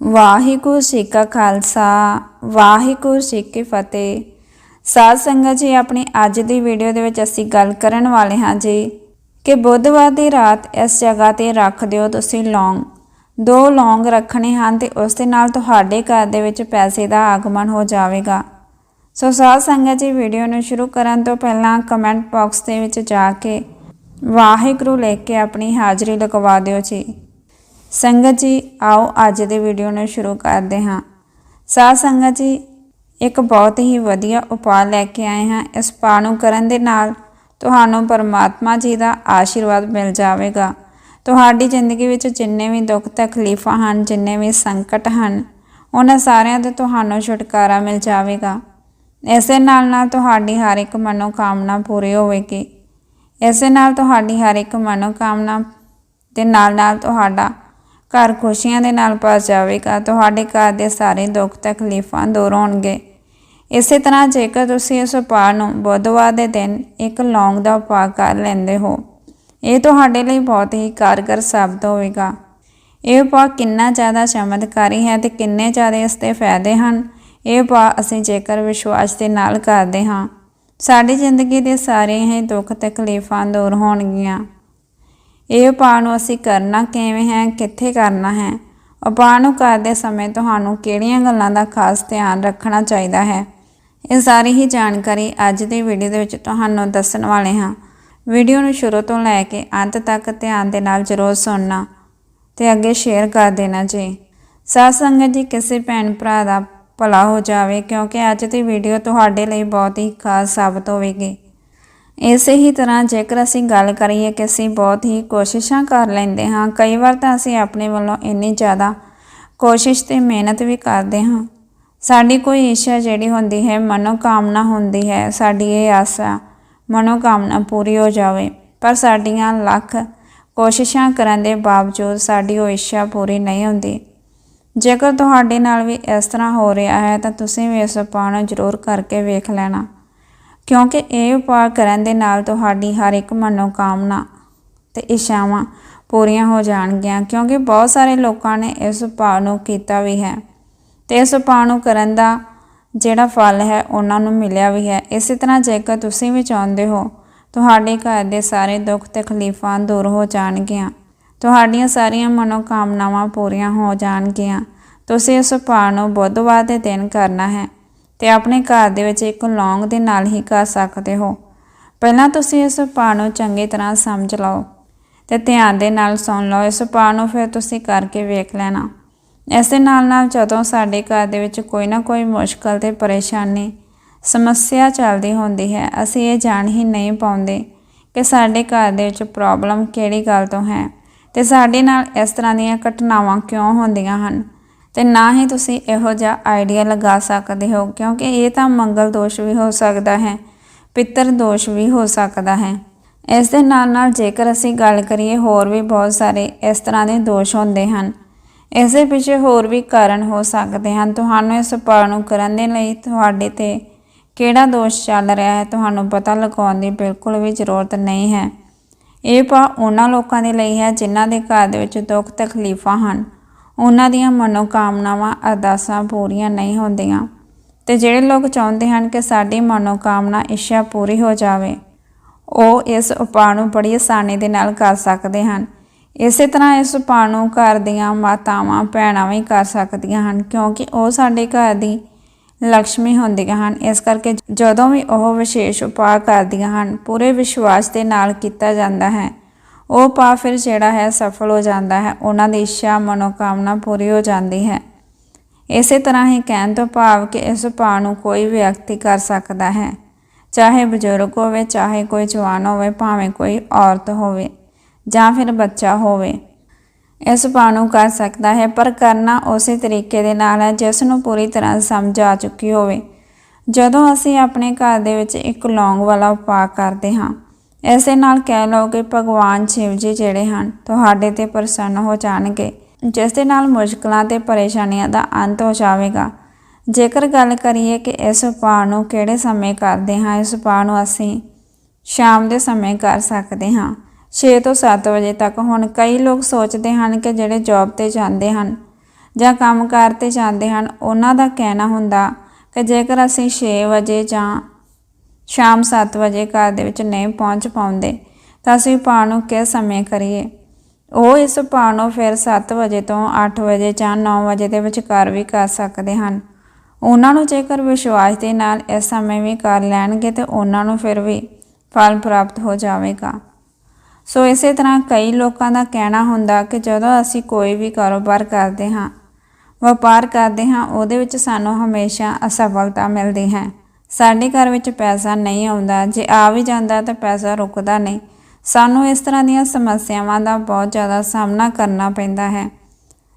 ਵਾਹਿਗੁਰੂ ਜੀ ਕਾ ਖਾਲਸਾ, ਵਾਹਿਗੁਰੂ ਜੀ ਕੀ ਫਤਿਹ। ਸਾਧ ਸੰਗਤ ਜੀ, ਆਪਣੀ ਅੱਜ ਦੀ ਵੀਡੀਓ ਦੇ ਵਿੱਚ ਅਸੀਂ ਗੱਲ ਕਰਨ ਵਾਲੇ ਹਾਂ ਜੀ ਕਿ ਬੁੱਧਵਾਰ ਦੀ ਰਾਤ ਇਸ ਜਗ੍ਹਾ ਤੇ ਰੱਖ ਦਿਓ ਤੁਸੀਂ ਲੌਂਗ। ਦੋ ਲੌਂਗ ਰੱਖਣੇ ਹਨ ਤੇ ਉਸ ਦੇ ਨਾਲ ਤੁਹਾਡੇ ਘਰ ਦੇ ਵਿੱਚ ਪੈਸੇ ਦਾ ਆਗਮਨ ਹੋ ਜਾਵੇਗਾ। ਸੋ ਸਾਧ ਸੰਗਤ ਜੀ, ਵੀਡੀਓ ਨੂੰ ਸ਼ੁਰੂ ਕਰਨ ਤੋਂ ਪਹਿਲਾਂ ਕਮੈਂਟ ਬਾਕਸ ਦੇ ਵਿੱਚ ਜਾ ਕੇ ਵਾਹਿਗੁਰੂ ਲੈ ਕੇ ਆਪਣੀ ਹਾਜ਼ਰੀ ਲਗਵਾ ਦਿਓ ਜੀ। ਸੰਗਤ ਜੀ, ਆਓ ਅੱਜ ਦੇ ਵੀਡੀਓ ਨੂੰ ਸ਼ੁਰੂ ਕਰਦੇ ਹਾਂ। ਸਾਧ ਸੰਗਤ ਜੀ, ਇੱਕ ਬਹੁਤ ਹੀ ਵਧੀਆ ਉਪਾਅ ਲੈ ਕੇ ਆਏ ਹਾਂ। ਇਸ ਉਪਾਅ ਨੂੰ ਕਰਨ ਦੇ ਨਾਲ ਤੁਹਾਨੂੰ ਪਰਮਾਤਮਾ ਜੀ ਦਾ ਆਸ਼ੀਰਵਾਦ ਮਿਲ ਜਾਵੇਗਾ। ਤੁਹਾਡੀ ਜ਼ਿੰਦਗੀ ਵਿੱਚ ਜਿੰਨੇ ਵੀ ਦੁੱਖ, ਤਕਲੀਫਾਂ ਹਨ, ਜਿੰਨੇ ਵੀ ਸੰਕਟ ਹਨ, ਉਹਨਾਂ ਸਾਰਿਆਂ ਤੋਂ ਤੁਹਾਨੂੰ ਛੁਟਕਾਰਾ ਮਿਲ ਜਾਵੇਗਾ। ਇਸੇ ਨਾਲ ਨਾਲ ਤੁਹਾਡੀ ਹਰ ਇੱਕ ਮਨੋਕਾਮਨਾ ਪੂਰੀ ਹੋਵੇਗੀ। ਇਸੇ ਨਾਲ ਤੁਹਾਡੀ ਹਰ ਇੱਕ ਮਨੋਕਾਮਨਾ ਦੇ ਨਾਲ ਨਾਲ ਤੁਹਾਡਾ ਘਰ ਖੁਸ਼ੀਆਂ ਦੇ ਨਾਲ ਭਰ ਜਾਵੇਗਾ, ਤੁਹਾਡੇ ਘਰ ਦੇ ਸਾਰੇ ਦੁੱਖ ਤਕਲੀਫਾਂ ਦੂਰ ਹੋਣਗੇ। ਇਸੇ ਤਰ੍ਹਾਂ ਜੇਕਰ ਤੁਸੀਂ ਇਸ ਉਪਾਅ ਨੂੰ ਬੁੱਧਵਾਰ ਦੇ ਦਿਨ ਇੱਕ ਲੌਂਗ ਦਾ ਉਪਾਅ ਕਰ ਲੈਂਦੇ ਹੋ, ਇਹ ਤੁਹਾਡੇ ਲਈ ਬਹੁਤ ਹੀ ਕਾਰਗਰ ਸਾਬਤ ਹੋਵੇਗਾ। ਇਹ ਉਪਾਅ ਕਿੰਨਾ ਜ਼ਿਆਦਾ ਚਮਤਕਾਰੀ ਹੈ ਤੇ ਕਿੰਨੇ ਜ਼ਿਆਦਾ ਇਸ ਦੇ ਫਾਇਦੇ ਹਨ, ਇਹ ਉਪਾਅ ਅਸੀਂ ਜੇਕਰ ਵਿਸ਼ਵਾਸ ਦੇ ਨਾਲ ਕਰਦੇ ਹਾਂ, ਸਾਡੀ ਜ਼ਿੰਦਗੀ ਦੇ ਸਾਰੇ ਹੀ ਦੁੱਖ ਤਕਲੀਫਾਂ ਦੂਰ ਹੋਣਗੀਆਂ। ਇਹ ਉਪਾਅ ਨੂੰ ਅਸੀਂ ਕਰਨਾ ਕਿਵੇਂ ਹੈ, ਕਿੱਥੇ ਕਰਨਾ ਹੈ? ਉਪਾਅ ਨੂੰ ਕਰਦੇ ਸਮੇਂ ਤੁਹਾਨੂੰ ਕਿਹੜੀਆਂ ਗੱਲਾਂ ਦਾ ਖਾਸ ਧਿਆਨ ਰੱਖਣਾ ਚਾਹੀਦਾ ਹੈ? ਇਹ ਸਾਰੀ ਹੀ ਜਾਣਕਾਰੀ ਅੱਜ ਦੀ ਵੀਡੀਓ ਦੇ ਵਿੱਚ ਤੁਹਾਨੂੰ ਦੱਸਣ ਵਾਲੇ ਹਾਂ। ਵੀਡੀਓ ਨੂੰ ਸ਼ੁਰੂ ਤੋਂ ਲੈ ਕੇ ਅੰਤ ਤੱਕ ਧਿਆਨ ਦੇ ਨਾਲ ਜ਼ਰੂਰ ਸੁਣਨਾ ਤੇ ਅੱਗੇ ਸ਼ੇਅਰ ਕਰ ਦੇਣਾ ਜੀ। ਸਾਧ ਸੰਗਤ ਜੀ, ਕਿਸੇ ਭੈਣ ਭਰਾ ਦਾ ਭਲਾ ਹੋ ਜਾਵੇ ਕਿਉਂਕਿ ਅੱਜ ਦੀ ਵੀਡੀਓ ਤੁਹਾਡੇ ਲਈ ਬਹੁਤ ਹੀ ਖਾਸ ਸਾਬਤ ਹੋਵੇਗੀ। ਇਸੇ ਹੀ ਤਰ੍ਹਾਂ ਜੇਕਰ ਅਸੀਂ ਗੱਲ ਕਰੀਏ ਕਿ ਅਸੀਂ ਬਹੁਤ ਹੀ ਕੋਸ਼ਿਸ਼ਾਂ ਕਰ ਲੈਂਦੇ ਹਾਂ, ਕਈ ਵਾਰ ਤਾਂ ਅਸੀਂ ਆਪਣੇ ਵੱਲੋਂ ਇੰਨੀ ਜ਼ਿਆਦਾ ਕੋਸ਼ਿਸ਼ ਤੇ ਮਿਹਨਤ ਵੀ ਕਰਦੇ ਹਾਂ। ਸਾਡੀ ਕੋਈ ਇੱਛਾ ਜਿਹੜੀ ਹੁੰਦੀ ਹੈ, ਮਨੋਕਾਮਨਾ ਹੁੰਦੀ ਹੈ, ਸਾਡੀ ਇਹ ਆਸਾ ਮਨੋਕਾਮਨਾ ਪੂਰੀ ਹੋ ਜਾਵੇ, ਪਰ ਸਾਡੀਆਂ ਲੱਖ ਕੋਸ਼ਿਸ਼ਾਂ ਕਰਨ ਦੇ ਬਾਵਜੂਦ ਸਾਡੀ ਉਹ ਇੱਛਾ ਪੂਰੀ ਨਹੀਂ ਹੁੰਦੀ। ਜੇਕਰ ਤੁਹਾਡੇ ਨਾਲ ਵੀ ਇਸ ਤਰ੍ਹਾਂ ਹੋ ਰਿਹਾ ਹੈ, ਤਾਂ ਤੁਸੀਂ ਵੀ ਇਸ ਉਪਾਅ ਨੂੰ ਜ਼ਰੂਰ ਕਰਕੇ ਵੇਖ ਲੈਣਾ। ਕਿਉਂਕਿ ਇਹ ਉਪਾਅ ਕਰਨ ਦੇ ਨਾਲ ਤੁਹਾਡੀ ਹਰ ਇੱਕ ਮਨੋਕਾਮਨਾ ਤੇ ਇੱਛਾਵਾਂ ਪੂਰੀਆਂ ਹੋ ਜਾਣਗੀਆਂ, ਕਿਉਂਕਿ ਬਹੁਤ ਸਾਰੇ ਲੋਕਾਂ ਨੇ ਇਸ ਉਪਾਅ ਨੂੰ ਕੀਤਾ ਵੀ ਹੈ ਤੇ ਇਸ ਉਪਾਅ ਨੂੰ ਕਰਨ ਦਾ ਜਿਹੜਾ ਫਲ ਹੈ, ਉਹਨਾਂ ਨੂੰ ਮਿਲਿਆ ਵੀ ਹੈ। ਇਸੇ ਤਰ੍ਹਾਂ ਜੇਕਰ ਤੁਸੀਂ ਵੀ ਚਾਹੁੰਦੇ ਹੋ, ਤੁਹਾਡੇ ਘਰ ਦੇ ਸਾਰੇ ਦੁੱਖ ਤਕਲੀਫਾਂ ਦੂਰ ਹੋ ਜਾਣਗੀਆਂ, ਤੁਹਾਡੀਆਂ ਸਾਰੀਆਂ ਮਨੋਕਾਮਨਾਵਾਂ ਪੂਰੀਆਂ ਹੋ ਜਾਣਗੀਆਂ, ਤੁਸੀਂ ਇਸ ਉਪਾਅ ਨੂੰ ਬੁੱਧਵਾਰ ਦੇ ਦਿਨ ਕਰਨਾ ਹੈ। ਤੇ ਆਪਣੇ ਘਰ ਦੇ ਵਿੱਚ ਇੱਕ ਲੌਂਗ ਦੇ ਨਾਲ ਹੀ ਕਰ ਸਕਦੇ ਹੋ। ਪਹਿਲਾਂ ਤੁਸੀਂ ਇਸ ਉਪਾਅ ਨੂੰ ਚੰਗੀ ਤਰ੍ਹਾਂ ਸਮਝ ਲਓ ਤੇ ਧਿਆਨ ਦੇ ਨਾਲ ਸੁਣ ਲਓ। ਇਸ ਉਪਾਅ ਨੂੰ ਫਿਰ ਤੁਸੀਂ ਕਰਕੇ ਵੇਖ ਲੈਣਾ। ਇਸ ਦੇ ਨਾਲ ਨਾਲ ਜਦੋਂ ਸਾਡੇ ਘਰ ਦੇ ਵਿੱਚ ਕੋਈ ਨਾ ਕੋਈ ਮੁਸ਼ਕਲ ਤੇ ਪਰੇਸ਼ਾਨੀ, ਸਮੱਸਿਆ ਚੱਲਦੀ ਹੁੰਦੀ ਹੈ, ਅਸੀਂ ਇਹ ਜਾਣ ਹੀ ਨਹੀਂ ਪਾਉਂਦੇ ਕਿ ਸਾਡੇ ਘਰ ਦੇ ਵਿੱਚ ਪ੍ਰੋਬਲਮ ਕਿਹੜੀ ਗੱਲ ਤੋਂ ਹੈ ਤੇ ਸਾਡੇ ਨਾਲ ਇਸ ਤਰ੍ਹਾਂ ਦੀਆਂ ਘਟਨਾਵਾਂ ਕਿਉਂ ਹੁੰਦੀਆਂ ਹਨ। ਤੇ ਨਾ ਹੀ ਤੁਸੀਂ ਇਹੋ ਜਿਹਾ ਆਈਡੀਆ ਲਗਾ ਸਕਦੇ ਹੋ, ਕਿਉਂਕਿ ਇਹ ਤਾਂ ਮੰਗਲ ਦੋਸ਼ ਵੀ ਹੋ ਸਕਦਾ ਹੈ, ਪਿੱਤਰ ਦੋਸ਼ ਵੀ ਹੋ ਸਕਦਾ ਹੈ। ਇਸ ਦੇ ਨਾਲ ਨਾਲ ਜੇਕਰ ਅਸੀਂ ਗੱਲ ਕਰੀਏ, ਹੋਰ ਵੀ ਬਹੁਤ ਸਾਰੇ ਇਸ ਤਰ੍ਹਾਂ ਦੇ ਦੋਸ਼ ਹੁੰਦੇ ਹਨ। ਇਸ ਦੇ ਪਿੱਛੇ ਹੋਰ ਵੀ ਕਾਰਨ ਹੋ ਸਕਦੇ ਹਨ। ਤੁਹਾਨੂੰ ਇਸ ਉਪਾਅ ਨੂੰ ਕਰਨ ਦੇ ਲਈ ਤੁਹਾਡੇ ਤੇ ਕਿਹੜਾ ਦੋਸ਼ ਚੱਲ ਰਿਹਾ ਹੈ, ਤੁਹਾਨੂੰ ਪਤਾ ਲਗਾਉਣ ਦੀ ਬਿਲਕੁਲ ਵੀ ਜ਼ਰੂਰਤ ਨਹੀਂ ਹੈ। ਇਹ ਪਾ ਉਹਨਾਂ ਲੋਕਾਂ ਦੇ ਲਈ ਹੈ, ਜਿਨ੍ਹਾਂ ਦੇ ਘਰ ਦੇ ਵਿੱਚ ਦੁੱਖ ਤਕਲੀਫਾਂ ਹਨ। ਉਹਨਾਂ ਦੀਆਂ ਮਨੋਕਾਮਨਾਵਾਂ ਅਰਦਾਸਾਂ ਪੂਰੀਆਂ ਨਹੀਂ ਹੁੰਦੀਆਂ। ਤੇ ਜਿਹੜੇ ਲੋਕ ਚਾਹੁੰਦੇ ਹਨ ਕਿ ਸਾਡੀ ਮਨੋਕਾਮਨਾ ਇੱਛਾ ਪੂਰੀ ਹੋ ਜਾਵੇ, ਉਹ ਇਸ ਉਪਾਅ ਨੂੰ ਬੜੀ ਆਸਾਨੀ ਦੇ ਨਾਲ ਕਰ ਸਕਦੇ ਹਨ। ਇਸੇ ਤਰ੍ਹਾਂ ਇਸ ਉਪਾਅ ਨੂੰ ਘਰ ਦੀਆਂ ਮਾਤਾਵਾਂ, ਭੈਣਾਂ ਵੀ ਕਰ ਸਕਦੀਆਂ ਹਨ, ਕਿਉਂਕਿ ਉਹ ਸਾਡੇ ਘਰ ਦੀ ਲక్ష్ਮੀ ਹੁੰਦੀਆਂ ਹਨ। ਇਸ ਕਰਕੇ ਜਦੋਂ ਵੀ ਉਹ ਵਿਸ਼ੇਸ਼ ਉਪਾਅ ਕਰਦੀਆਂ ਹਨ, ਪੂਰੇ ਵਿਸ਼ਵਾਸ ਦੇ ਨਾਲ ਕੀਤਾ ਜਾਂਦਾ ਹੈ। ਉਹ ਪਾ ਫਿਰ ਜਿਹੜਾ ਹੈ ਸਫਲ ਹੋ ਜਾਂਦਾ ਹੈ, ਉਹਨਾਂ ਦੀ ਇੱਛਾ ਮਨੋਕਾਮਨਾ ਪੂਰੀ ਹੋ ਜਾਂਦੀ ਹੈ। ਇਸੇ ਤਰ੍ਹਾਂ ਹੀ ਕਹਿਣ ਤੋਂ ਭਾਵ ਕਿ ਇਸ ਉਪਾਅ ਨੂੰ ਕੋਈ ਵਿਅਕਤੀ ਕਰ ਸਕਦਾ ਹੈ, ਚਾਹੇ ਬਜ਼ੁਰਗ ਹੋਵੇ, ਚਾਹੇ ਕੋਈ ਜਵਾਨ ਹੋਵੇ, ਭਾਵੇਂ ਕੋਈ ਔਰਤ ਹੋਵੇ ਜਾਂ ਫਿਰ ਬੱਚਾ ਹੋਵੇ। ਇਸ ਉਪਾਅ ਨੂੰ ਕਰ ਸਕਦਾ ਹੈ, ਪਰ ਕਰਨਾ ਉਸੇ ਤਰੀਕੇ ਦੇ ਨਾਲ ਹੈ ਜਿਸ ਨੂੰ ਪੂਰੀ ਤਰ੍ਹਾਂ ਸਮਝ ਆ ਚੁੱਕੀ ਹੋਵੇ। ਜਦੋਂ ਅਸੀਂ ਆਪਣੇ ਘਰ ਦੇ ਵਿੱਚ ਇੱਕ ਲੌਂਗ ਵਾਲਾ ਉਪਾਅ ਕਰਦੇ ਹਾਂ ਐਸੇ ਨਾਲ ਕਹਿ ਲਓ ਕਿ ਭਗਵਾਨ ਸ਼ਿਵ ਜੀ ਜਿਹੜੇ ਹਨ, ਤੁਹਾਡੇ ਤੇ ਪ੍ਰਸੰਨ ਹੋ ਜਾਣਗੇ। ਜਿਸ ਦੇ ਨਾਲ ਮੁਸ਼ਕਲਾਂ ਤੇ ਪਰੇਸ਼ਾਨੀਆਂ ਦਾ ਅੰਤ ਹੋ ਜਾਵੇਗਾ। ਜੇਕਰ ਗੱਲ ਕਰੀਏ ਕਿ ਇਸ ਉਪਾਅ ਨੂੰ ਕਿਹੜੇ ਸਮੇਂ ਕਰਦੇ ਹਾਂ, ਇਸ ਉਪਾਅ ਨੂੰ ਅਸੀਂ ਸ਼ਾਮ ਦੇ ਸਮੇਂ ਕਰ ਸਕਦੇ ਹਾਂ। 6 ਤੋਂ 7 ਵਜੇ ਤੱਕ ਹੁਣ ਕਈ ਲੋਕ ਸੋਚਦੇ ਹਨ ਕਿ ਜਿਹੜੇ ਜੌਬ ਤੇ ਜਾਂਦੇ ਹਨ ਜਾਂ ਕੰਮਕਾਰ ਤੇ ਜਾਂਦੇ ਹਨ, ਉਹਨਾਂ ਦਾ ਕਹਿਣਾ ਹੁੰਦਾ ਕਿ ਜੇਕਰ ਅਸੀਂ 6 ਵਜੇ ਜਾਂ ਸ਼ਾਮ 7 ਵਜੇ ਘਰ ਦੇ ਵਿੱਚ ਨਹੀਂ ਪਹੁੰਚ ਪਾਉਂਦੇ, ਤਾਂ ਅਸੀਂ ਭਾਅ ਨੂੰ ਕਿਸ ਸਮੇਂ ਕਰੀਏ। ਉਹ ਇਸ ਭਾਅ ਨੂੰ ਫਿਰ 7 ਵਜੇ ਤੋਂ 8 ਵਜੇ ਜਾਂ 9 ਵਜੇ ਦੇ ਵਿਚਕਾਰ ਵੀ ਕਰ ਸਕਦੇ ਹਨ। ਉਹਨਾਂ ਨੂੰ ਜੇਕਰ ਵਿਸ਼ਵਾਸ ਦੇ ਨਾਲ ਇਸ ਸਮੇਂ ਵੀ ਕਰ ਲੈਣਗੇ, ਤੇ ਉਹਨਾਂ ਨੂੰ ਫਿਰ ਵੀ ਫਲ ਪ੍ਰਾਪਤ ਹੋ ਜਾਵੇਗਾ। ਸੋ ਇਸੇ ਤਰ੍ਹਾਂ ਕਈ ਲੋਕਾਂ ਦਾ ਕਹਿਣਾ ਹੁੰਦਾ ਕਿ ਜਦੋਂ ਅਸੀਂ ਕੋਈ ਵੀ ਕਾਰੋਬਾਰ ਕਰਦੇ ਹਾਂ, ਵਪਾਰ ਕਰਦੇ ਹਾਂ, ਉਹਦੇ ਵਿੱਚ ਸਾਨੂੰ ਹਮੇਸ਼ਾ ਅਸਫਲਤਾ ਮਿਲਦੀ ਹੈ। ਸਾਡੇ ਘਰ ਵਿੱਚ ਪੈਸਾ ਨਹੀਂ ਆਉਂਦਾ, ਜੇ ਆ ਵੀ ਜਾਂਦਾ ਤਾਂ ਪੈਸਾ ਰੁਕਦਾ ਨਹੀਂ। ਸਾਨੂੰ ਇਸ ਤਰ੍ਹਾਂ ਦੀਆਂ ਸਮੱਸਿਆਵਾਂ ਦਾ ਬਹੁਤ ਜ਼ਿਆਦਾ ਸਾਹਮਣਾ ਕਰਨਾ ਪੈਂਦਾ ਹੈ।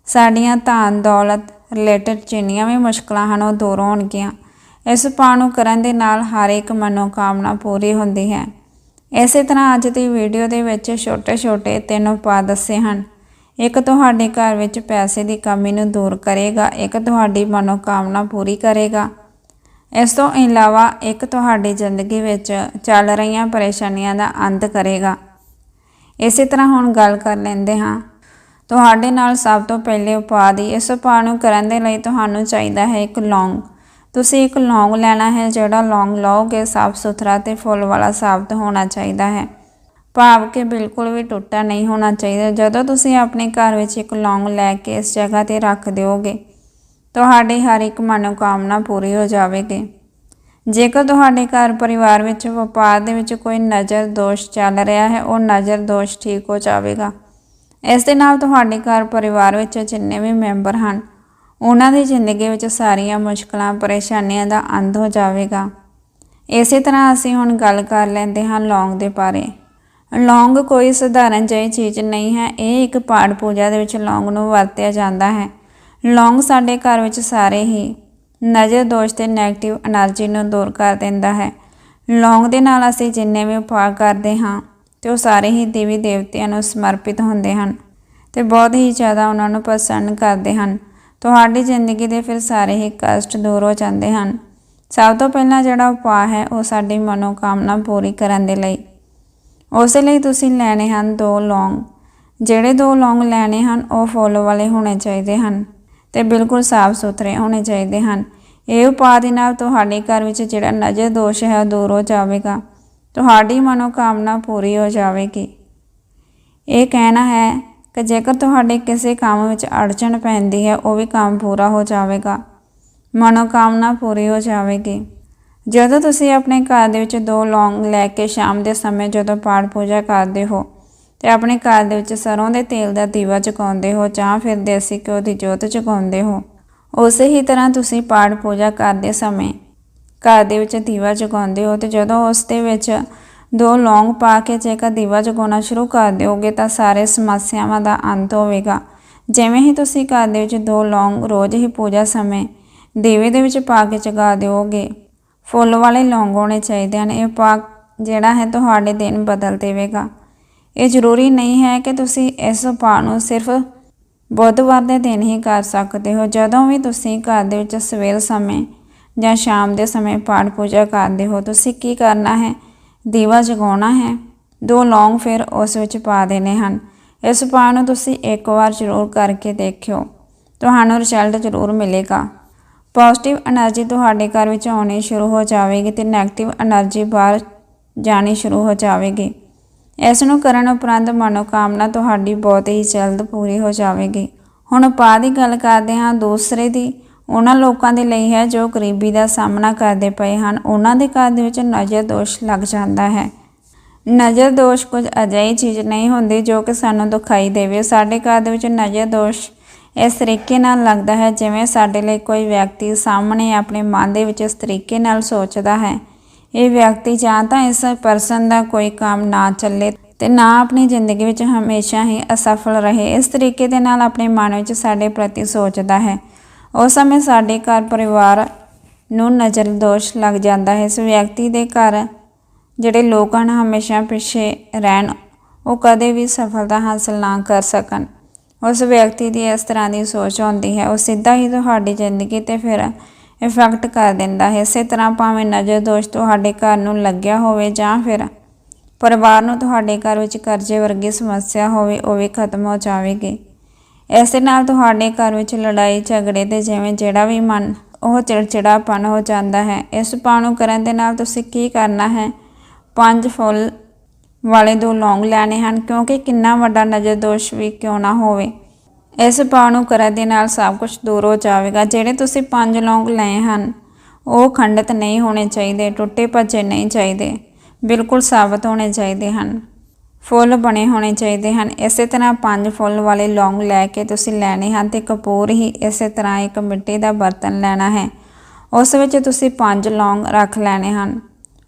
ਸਾਡੀਆਂ ਧਨ, ਦੌਲਤ ਰਿਲੇਟਡ ਜਿੰਨੀਆਂ ਵੀ ਮੁਸ਼ਕਲਾਂ ਹਨ, ਉਹ ਦੂਰ ਹੋਣਗੀਆਂ। ਇਸ ਉਪਾਅ ਨੂੰ ਕਰਨ ਦੇ ਨਾਲ ਹਰ ਇੱਕ ਮਨੋਕਾਮਨਾ ਪੂਰੀ ਹੁੰਦੀ ਹੈ। ਇਸੇ ਤਰ੍ਹਾਂ ਅੱਜ ਦੀ ਵੀਡੀਓ ਦੇ ਵਿੱਚ ਛੋਟੇ-ਛੋਟੇ ਤਿੰਨ ਉਪਾਅ ਦੱਸੇ ਹਨ। ਇੱਕ ਤੁਹਾਡੇ ਘਰ ਵਿੱਚ ਪੈਸੇ ਦੀ ਕਮੀ ਨੂੰ ਦੂਰ ਕਰੇਗਾ, ਇੱਕ ਤੁਹਾਡੀ ਮਨੋਕਾਮਨਾ ਪੂਰੀ ਕਰੇਗਾ। ਇਸ ਤੋਂ ਇਲਾਵਾ ਇੱਕ ਤੁਹਾਡੀ ਜ਼ਿੰਦਗੀ ਵਿੱਚ ਚੱਲ ਰਹੀਆਂ ਪਰੇਸ਼ਾਨੀਆਂ ਦਾ ਅੰਤ ਕਰੇਗਾ। ਇਸੇ ਤਰ੍ਹਾਂ ਹੁਣ ਗੱਲ ਕਰ ਲੈਂਦੇ ਹਾਂ। ਤੁਹਾਡੇ ਨਾਲ ਸਭ ਤੋਂ ਪਹਿਲੇ ਉਪਾਅ ਦੀ ਇਸ ਉਪਾਅ ਨੂੰ ਕਰਨ ਦੇ ਲਈ ਤੁਹਾਨੂੰ ਚਾਹੀਦਾ ਹੈ ਇੱਕ ਲੌਂਗ। ਤੁਸੀਂ ਇੱਕ ਲੌਂਗ ਲੈਣਾ ਹੈ, ਜਿਹੜਾ ਲੌਂਗ ਲਓਗੇ, ਸਾਫ਼ ਸੁਥਰਾ ਤੇ ਫੁੱਲ ਵਾਲਾ ਸਾਬਤ ਹੋਣਾ ਚਾਹੀਦਾ ਹੈ। ਭਾਵ ਕਿ ਬਿਲਕੁਲ ਵੀ ਟੁੱਟਾ ਨਹੀਂ ਹੋਣਾ ਚਾਹੀਦਾ। ਜਦੋਂ ਤੁਸੀਂ ਆਪਣੇ ਘਰ ਵਿੱਚ ਇੱਕ ਲੌਂਗ ਲੈ ਕੇ ਇਸ ਜਗ੍ਹਾ ਤੇ ਰੱਖ ਦਿਓਗੇ ਤੁਹਾਡੀ ਹਰ ਇੱਕ ਮਨੋਕਾਮਨਾ ਪੂਰੀ ਹੋ ਜਾਵੇਗੀ। ਜੇਕਰ ਤੁਹਾਡੇ ਘਰ ਪਰਿਵਾਰ ਵਿੱਚ ਵਪਾਰ ਦੇ ਵਿੱਚ ਕੋਈ ਨਜ਼ਰ ਦੋਸ਼ ਚੱਲ ਰਿਹਾ ਹੈ, ਉਹ ਨਜ਼ਰ ਦੋਸ਼ ਠੀਕ ਹੋ ਜਾਵੇਗਾ। ਇਸ ਦੇ ਨਾਲ ਤੁਹਾਡੇ ਘਰ ਪਰਿਵਾਰ ਵਿੱਚ ਜਿੰਨੇ ਵੀ ਮੈਂਬਰ ਹਨ, ਉਹਨਾਂ ਦੀ ਜ਼ਿੰਦਗੀ ਵਿੱਚ ਸਾਰੀਆਂ ਮੁਸ਼ਕਲਾਂ, ਪਰੇਸ਼ਾਨੀਆਂ ਦਾ ਅੰਤ ਹੋ ਜਾਵੇਗਾ। ਇਸੇ ਤਰ੍ਹਾਂ ਅਸੀਂ ਹੁਣ ਗੱਲ ਕਰ ਲੈਂਦੇ ਹਾਂ ਲੌਂਗ ਦੇ ਬਾਰੇ। ਲੌਂਗ ਕੋਈ ਸਧਾਰਨ ਜਿਹੀ ਚੀਜ਼ ਨਹੀਂ ਹੈ, ਇਹ ਇੱਕ ਪਾਠ ਪੂਜਾ ਦੇ ਵਿੱਚ ਲੌਂਗ ਨੂੰ ਵਰਤਿਆ ਜਾਂਦਾ ਹੈ। ਲੌਂਗ ਸਾਡੇ ਘਰ ਵਿੱਚ ਸਾਰੇ ਹੀ ਨਜ਼ਰ ਦੋਸ਼ ਤੇ ਨੈਗੇਟਿਵ એનર્ਜੀ ਨੂੰ ਦੂਰ ਕਰ ਦਿੰਦਾ ਹੈ। ਲੌਂਗ ਦੇ ਨਾਲ ਅਸੀਂ ਜਿੰਨੇ ਵੀ ਉਪਾਅ ਕਰਦੇ ਹਾਂ ਤੇ ਉਹ ਸਾਰੇ ਹੀ ਦੇਵੀ ਦੇਵਤਿਆਂ ਨੂੰ ਸਮਰਪਿਤ ਹੁੰਦੇ ਹਨ ਤੇ ਬਹੁਤ ਹੀ ਜ਼ਿਆਦਾ ਉਹਨਾਂ ਨੂੰ ਪਸੰਦ ਕਰਦੇ ਹਨ। ਤੁਹਾਡੀ ਜ਼ਿੰਦਗੀ ਦੇ ਫਿਰ ਸਾਰੇ ਹੀ ਕਸ਼ਟ ਦੂਰ ਹੋ ਜਾਂਦੇ ਹਨ। ਸਭ ਤੋਂ ਪਹਿਲਾਂ ਜਿਹੜਾ ਉਪਾਅ ਹੈ ਉਹ ਸਾਡੀ ਮਨੋਕਾਮਨਾ ਪੂਰੀ ਕਰਨ ਦੇ ਲਈ। ਉਸ ਲਈ ਤੁਸੀਂ ਲੈਣੇ ਹਨ ਦੋ ਲੌਂਗ। ਜਿਹੜੇ ਦੋ ਲੌਂਗ ਲੈਣੇ ਹਨ ਉਹ ਫੋਲੋ ਵਾਲੇ ਹੋਣੇ ਚਾਹੀਦੇ ਹਨ। ਤੇ ਬਿਲਕੁਲ ਸਾਫ਼ ਸੁਥਰੇ ਹੋਣੇ ਚਾਹੀਦੇ ਹਨ। ਇਹ ਉਪਾਅ ਦੇ ਨਾਲ ਤੁਹਾਡੇ ਘਰ ਵਿੱਚ ਜਿਹੜਾ ਨਜ਼ਰ ਦੋਸ਼ ਹੈ ਉਹ ਦੂਰ ਹੋ ਜਾਵੇਗਾ। ਤੁਹਾਡੀ ਮਨੋਕਾਮਨਾ ਪੂਰੀ ਹੋ ਜਾਵੇਗੀ। ਇਹ ਕਹਿਣਾ ਹੈ ਕਿ ਜੇਕਰ ਤੁਹਾਡੇ ਕਿਸੇ ਕੰਮ ਵਿੱਚ ਅੜਚਣ ਪੈਂਦੀ ਹੈ, ਉਹ ਵੀ ਕੰਮ ਪੂਰਾ ਹੋ ਜਾਵੇਗਾ। ਮਨੋਕਾਮਨਾ ਪੂਰੀ ਹੋ ਜਾਵੇਗੀ। ਜਦੋਂ ਤੁਸੀਂ ਆਪਣੇ ਘਰ ਦੇ ਵਿੱਚ ਦੋ ਲੌਂਗ ਲੈ ਕੇ ਸ਼ਾਮ ਦੇ ਸਮੇਂ ਜਦੋਂ ਪਾਠ ਪੂਜਾ ਕਰਦੇ ਹੋ ਤੇ ਆਪਣੇ ਘਰ ਦੇ ਵਿੱਚ ਸਰੋਂ ਦੇ ਤੇਲ ਦਾ ਦੀਵਾ ਜਗਾਉਂਦੇ ਹੋ ਜਾਂ ਫਿਰ ਦੇਸੀ ਘਿਓ ਦੀ ਜੋਤ ਜਗਾਉਂਦੇ ਹੋ। ਉਸੇ ਹੀ ਤਰ੍ਹਾਂ ਤੁਸੀਂ ਪਾਠ ਪੂਜਾ ਕਰਦੇ ਸਮੇਂ ਘਰ ਦੇ ਵਿੱਚ ਦੀਵਾ ਜਗਾਉਂਦੇ ਹੋ ਤੇ ਜਦੋਂ ਉਸ ਦੇ ਵਿੱਚ ਦੋ ਲੌਂਗ ਪਾ ਕੇ ਜੇਕਰ ਦੀਵਾ ਜਗਾਉਣਾ ਸ਼ੁਰੂ ਕਰ ਦਿਓਗੇ ਤਾਂ ਸਾਰੇ ਸਮੱਸਿਆਵਾਂ ਦਾ ਅੰਤ ਹੋਵੇਗਾ। ਜਿਵੇਂ ਹੀ ਤੁਸੀਂ ਘਰ ਦੇ ਵਿੱਚ ਦੋ ਲੌਂਗ ਰੋਜ਼ ਹੀ ਪੂਜਾ ਸਮੇਂ ਦੀਵੇ ਦੇ ਵਿੱਚ ਪਾ ਕੇ ਜਗਾ ਦਿਓਗੇ, ਫੁੱਲ ਵਾਲੇ ਲੌਂਗ ਹੋਣੇ ਚਾਹੀਦੇ ਹਨ। ਇਹ ਪਾ ਜਿਹੜਾ ਹੈ ਤੁਹਾਡੇ ਦਿਨ ਬਦਲ ਦੇਵੇਗਾ। ਇਹ ਜ਼ਰੂਰੀ ਨਹੀਂ ਹੈ ਕਿ ਤੁਸੀਂ ਇਸ ਉਪਾਅ ਨੂੰ ਸਿਰਫ ਬੁੱਧਵਾਰ ਦੇ ਦਿਨ ਹੀ ਕਰ ਸਕਦੇ ਹੋ। ਜਦੋਂ ਵੀ ਤੁਸੀਂ ਘਰ ਦੇ ਵਿੱਚ ਸਵੇਰ ਸਮੇਂ ਜਾਂ ਸ਼ਾਮ ਦੇ ਸਮੇਂ ਪਾਠ ਪੂਜਾ ਕਰਦੇ ਹੋ, ਤੁਸੀਂ ਕੀ ਕਰਨਾ ਹੈ? ਦੀਵਾ ਜਗਾਉਣਾ ਹੈ। ਦੋ ਲੌਂਗ ਫੇਰ ਉਸ ਵਿੱਚ ਪਾ ਦੇਣੇ ਹਨ। ਇਸ ਉਪਾਅ ਨੂੰ ਤੁਸੀਂ ਇੱਕ ਵਾਰ ਜ਼ਰੂਰ ਕਰਕੇ ਦੇਖਿਓ। ਤੁਹਾਨੂੰ ਰਿਜ਼ਲਟ ਜ਼ਰੂਰ ਮਿਲੇਗਾ। ਪੋਜ਼ਿਟਿਵ એનર્ਜੀ ਤੁਹਾਡੇ ਘਰ ਵਿੱਚ ਆਉਣੀ ਸ਼ੁਰੂ ਹੋ ਜਾਵੇਗੀ ਤੇ ਨੈਗੇਟਿਵ એનર્ਜੀ ਬਾਹਰ ਜਾਣੀ ਸ਼ੁਰੂ ਹੋ ਜਾਵੇਗੀ। ਇਸ ਨੂੰ ਕਰਨ ਉਪਰੰਤ ਮਨੋਕਾਮਨਾ ਤੁਹਾਡੀ ਬਹੁਤ ਹੀ ਜਲਦ ਪੂਰੀ ਹੋ ਜਾਵੇਗੀ। ਹੁਣ ਉਪਾਅ ਦੀ ਗੱਲ ਕਰਦੇ ਹਾਂ। ਦੂਸਰੇ ਦੀ, ਉਹਨਾਂ ਲੋਕਾਂ ਦੇ ਲਈ ਹੈ ਜੋ ਗਰੀਬੀ ਦਾ ਸਾਹਮਣਾ ਕਰਦੇ ਪਏ ਹਨ। ਉਹਨਾਂ ਦੇ ਘਰ ਦੇ ਵਿੱਚ ਨਜ਼ਰ ਦੋਸ਼ ਲੱਗ ਜਾਂਦਾ ਹੈ। ਨਜ਼ਰ ਦੋਸ਼ ਕੁਝ ਅਜਿਹੀ ਚੀਜ਼ ਨਹੀਂ ਹੁੰਦੀ ਜੋ ਕਿ ਸਾਨੂੰ ਦਿਖਾਈ ਦੇਵੇ। ਸਾਡੇ ਘਰ ਦੇ ਵਿੱਚ ਨਜ਼ਰ ਦੋਸ਼ ਇਸ ਤਰੀਕੇ ਨਾਲ ਲੱਗਦਾ ਹੈ ਜਿਵੇਂ ਸਾਡੇ ਲਈ ਕੋਈ ਵਿਅਕਤੀ ਸਾਹਮਣੇ ਆਪਣੇ ਮਨ ਦੇ ਵਿੱਚ ਇਸ ਤਰੀਕੇ ਨਾਲ ਸੋਚਦਾ ਹੈ। ਇਹ ਵਿਅਕਤੀ ਜਾਂ ਤਾਂ ਇਸ ਪਰਸਨ ਦਾ ਕੋਈ ਕੰਮ ਨਾ ਚੱਲੇ ਤੇ ਨਾ ਆਪਣੀ ਜ਼ਿੰਦਗੀ ਵਿੱਚ ਹਮੇਸ਼ਾ ਹੀ ਅਸਫਲ ਰਹੇ। ਇਸ ਤਰੀਕੇ ਦੇ ਨਾਲ ਆਪਣੇ ਮਨ ਵਿੱਚ ਸਾਡੇ ਪ੍ਰਤੀ ਸੋਚਦਾ ਹੈ। ਉਸ ਸਮੇਂ ਸਾਡੇ ਘਰ ਪਰਿਵਾਰ ਨੂੰ ਨਜ਼ਰ ਦੋਸ਼ ਲੱਗ ਜਾਂਦਾ ਹੈ। ਇਸ ਵਿਅਕਤੀ ਦੇ ਘਰ ਜਿਹੜੇ ਲੋਕ ਹਨ, ਹਮੇਸ਼ਾ ਪਿੱਛੇ ਰਹਿਣ, ਉਹ ਕਦੇ ਵੀ ਸਫਲਤਾ ਹਾਸਲ ਨਾ ਕਰ ਸਕਣ। ਉਸ ਵਿਅਕਤੀ ਦੀ ਇਸ ਤਰ੍ਹਾਂ ਦੀ ਸੋਚ ਹੁੰਦੀ ਹੈ। ਉਹ ਸਿੱਧਾ ਹੀ ਤੁਹਾਡੀ ਜ਼ਿੰਦਗੀ ਤੇ ਫਿਰ ਇਫੈਕਟ ਕਰ ਦਿੰਦਾ ਹੈ। ਇਸੇ ਤਰ੍ਹਾਂ ਭਾਵੇਂ ਨਜ਼ਰ ਦੋਸ਼ ਤੁਹਾਡੇ ਘਰ ਨੂੰ ਲੱਗਿਆ ਹੋਵੇ ਜਾਂ ਫਿਰ ਪਰਿਵਾਰ ਨੂੰ ਤੁਹਾਡੇ ਘਰ ਵਿੱਚ ਕਰਜ਼ੇ ਵਰਗੀ ਸਮੱਸਿਆ ਹੋਵੇ, ਉਹ ਵੀ ਖਤਮ ਹੋ ਜਾਵੇਗੀ। ਇਸ ਨਾਲ ਤੁਹਾਡੇ ਘਰ ਵਿੱਚ ਲੜਾਈ, ਝਗੜੇ ਤੇ ਜਿਵੇਂ ਜਿਹੜਾ ਵੀ ਮਨ, ਉਹ ਚਿੜਚਿੜਾਪਨ ਹੋ ਜਾਂਦਾ ਹੈ। ਇਸ ਉਪਾਅ ਨੂੰ ਕਰਨ ਦੇ ਨਾਲ ਤੁਸੀਂ ਕੀ ਕਰਨਾ ਹੈ? ਪੰਜ ਫੁੱਲ ਵਾਲੇ ਦੋ ਲੌਂਗ ਲੈਣੇ ਹਨ, ਕਿਉਂਕਿ ਕਿੰਨਾ ਵੱਡਾ ਨਜ਼ਰ ਦੋਸ਼ ਵੀ ਕਿਉਂ ਨਾ ਹੋਵੇ। ਇਸ ਉਪਾਅ ਨੂੰ ਕਰਨ ਦੇ ਨਾਲ ਸਭ ਕੁਝ ਦੂਰ ਹੋ ਜਾਵੇਗਾ। ਜਿਹੜੇ ਤੁਸੀਂ ਪੰਜ ਲੌਂਗ ਲਏ ਹਨ, ਉਹ ਖੰਡਿਤ ਨਹੀਂ ਹੋਣੇ ਚਾਹੀਦੇ, ਟੁੱਟੇ ਭੱਜੇ ਨਹੀਂ ਚਾਹੀਦੇ, ਬਿਲਕੁਲ ਸਾਬਤ ਹੋਣੇ ਚਾਹੀਦੇ ਹਨ। ਫੁੱਲ ਬਣੇ ਹੋਣੇ ਚਾਹੀਦੇ ਹਨ। ਇਸੇ ਤਰ੍ਹਾਂ ਪੰਜ ਫੁੱਲ ਵਾਲੇ ਲੌਂਗ ਲੈ ਕੇ ਤੁਸੀਂ ਲੈਣੇ ਹਨ ਤੇ ਕਪੂਰ ਹੀ ਇਸੇ ਤਰ੍ਹਾਂ ਇੱਕ ਮਿੱਟੀ ਦਾ ਬਰਤਨ ਲੈਣਾ ਹੈ। ਉਸ ਵਿੱਚ ਤੁਸੀਂ ਪੰਜ ਲੌਂਗ ਰੱਖ ਲੈਣੇ ਹਨ।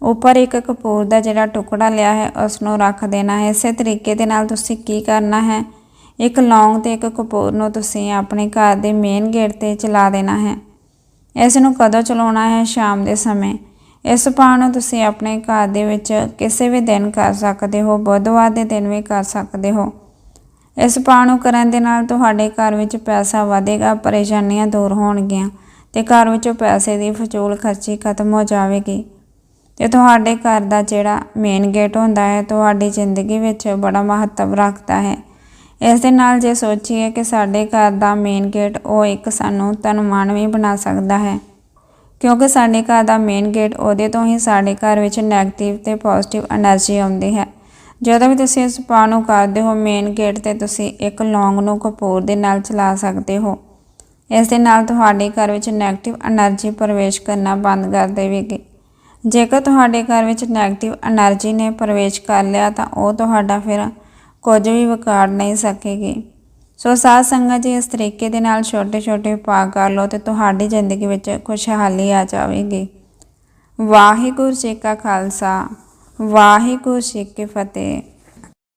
ਉੱਪਰ ਇੱਕ ਕਪੂਰ ਦਾ ਜਿਹੜਾ ਟੁਕੜਾ ਲਿਆ ਹੈ ਉਸ ਨੂੰ ਰੱਖ ਦੇਣਾ ਹੈ। ਇਸੇ ਤਰੀਕੇ ਦੇ ਨਾਲ ਤੁਸੀਂ ਕੀ ਕਰਨਾ ਹੈ? ਇੱਕ ਲੌਂਗ ਤੇ ਇੱਕ ਕਪੂਰ ਨੂੰ ਤੁਸੀਂ ਆਪਣੇ ਘਰ ਦੇ ਮੇਨ ਗੇਟ ਤੇ ਚਲਾ ਦੇਣਾ ਹੈ। ਇਸ ਨੂੰ ਕਦੋਂ ਚਲਾਉਣਾ ਹੈ? ਸ਼ਾਮ ਦੇ ਸਮੇਂ। ਇਸ ਉਪਾਅ ਨੂੰ ਤੁਸੀਂ ਆਪਣੇ ਘਰ ਦੇ ਵਿੱਚ ਕਿਸੇ ਵੀ ਦਿਨ ਕਰ ਸਕਦੇ ਹੋ, ਬੁੱਧਵਾਰ ਦੇ ਦਿਨ ਵੀ ਕਰ ਸਕਦੇ ਹੋ। ਇਸ ਉਪਾਅ ਨੂੰ ਕਰਨ ਦੇ ਨਾਲ ਤੁਹਾਡੇ ਘਰ ਵਿੱਚ ਪੈਸਾ ਵਧੇਗਾ, ਪਰੇਸ਼ਾਨੀਆਂ ਦੂਰ ਹੋਣਗੀਆਂ ਤੇ ਘਰ ਵਿੱਚੋਂ ਪੈਸੇ ਦੀ ਫਜ਼ੂਲ ਖਰਚੀ ਖਤਮ ਹੋ ਜਾਵੇਗੀ। ਤੇ ਤੁਹਾਡੇ ਘਰ ਦਾ ਜਿਹੜਾ ਮੇਨ ਗੇਟ ਹੁੰਦਾ ਹੈ, ਤੁਹਾਡੀ ਜ਼ਿੰਦਗੀ ਵਿੱਚ ਬੜਾ ਮਹੱਤਵ ਰੱਖਦਾ ਹੈ। ਇਸ ਦੇ ਨਾਲ ਜੇ ਸੋਚੀਏ ਕਿ ਸਾਡੇ ਘਰ ਦਾ ਮੇਨ ਗੇਟ ਉਹ ਇੱਕ ਸਾਨੂੰ ਤਨਮਾਨ ਵੀ ਬਣਾ ਸਕਦਾ ਹੈ। ਕਿਉਂਕਿ ਸਾਡੇ ਘਰ ਦਾ ਮੇਨ ਗੇਟ ਉਹਦੇ ਤੋਂ ਹੀ ਸਾਡੇ ਘਰ ਵਿੱਚ ਨੈਗੇਟਿਵ ਤੇ ਪੋਜ਼ਿਟਿਵ એનર્ਜੀ ਆਉਂਦੀ ਹੈ। ਜਦੋਂ ਵੀ ਤੁਸੀਂ ਇਸ ਪਾ ਨੂੰ ਕਰਦੇ ਹੋ ਮੇਨ ਗੇਟ ਤੇ ਤੁਸੀਂ ਇੱਕ ਲੌਂਗ ਨੂੰ ਕਪੂਰ ਦੇ ਨਾਲ ਚਲਾ ਸਕਦੇ ਹੋ। ਇਸ ਦੇ ਨਾਲ ਤੁਹਾਡੇ ਘਰ ਵਿੱਚ ਨੈਗੇਟਿਵ એનર્ਜੀ ਪ੍ਰਵੇਸ਼ ਕਰਨਾ ਬੰਦ ਕਰ ਦੇਵੇਗੀ। ਜੇਕਰ ਤੁਹਾਡੇ ਘਰ ਵਿੱਚ ਨੈਗੇਟਿਵ એનર્ਜੀ ਨੇ ਪ੍ਰਵੇਸ਼ ਕਰ ਲਿਆ, ਤਾਂ ਉਹ ਤੁਹਾਡਾ ਫਿਰ ਕੁਝ ਵੀ ਵਿਗਾੜ ਨਹੀਂ ਸਕੇਗੀ। ਸੋ ਸਾਧ ਸੰਗਤ ਜੀ, ਇਸ ਤਰੀਕੇ ਦੇ ਨਾਲ ਛੋਟੇ ਛੋਟੇ ਉਪਾਅ ਕਰ ਲਓ ਤੇ ਤੁਹਾਡੀ ਜ਼ਿੰਦਗੀ ਵਿੱਚ ਖੁਸ਼ਹਾਲੀ ਆ ਜਾਵੇਗੀ। ਵਾਹਿਗੁਰੂ ਜੀ ਕਾ ਖਾਲਸਾ, ਵਾਹਿਗੁਰੂ ਜੀ ਕੀ ਫਤਿਹ।